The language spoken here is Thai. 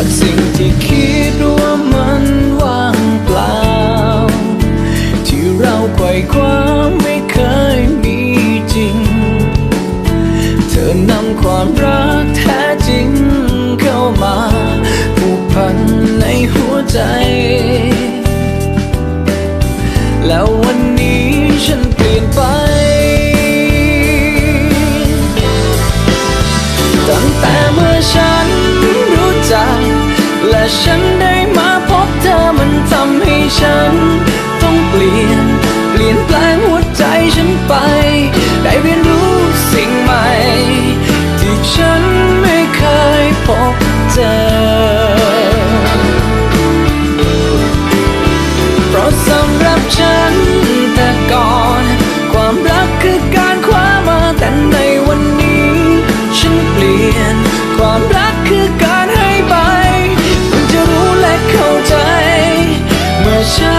จากสิ่งที่คิดว่ามันว่างเปล่า ที่เราไขว่คว้าไม่เคยมีจริง เธอนำความรักแท้จริงเข้ามาผูกพันในหัวใจ แล้ววันนี้ และฉันได้มาพบเธอมันทำให้ฉัน ต้องเปลี่ยน เปลี่ยนแปลงหัวใจฉันไป ได้เรียนรู้สิ่งใหม่ ที่ฉันไม่เคยพบเจอ เพราะสำหรับฉันแต่ก่อน ความรักคือการคว้ามาแต่ในวันนี้ ฉันเปลี่ยนความรัก show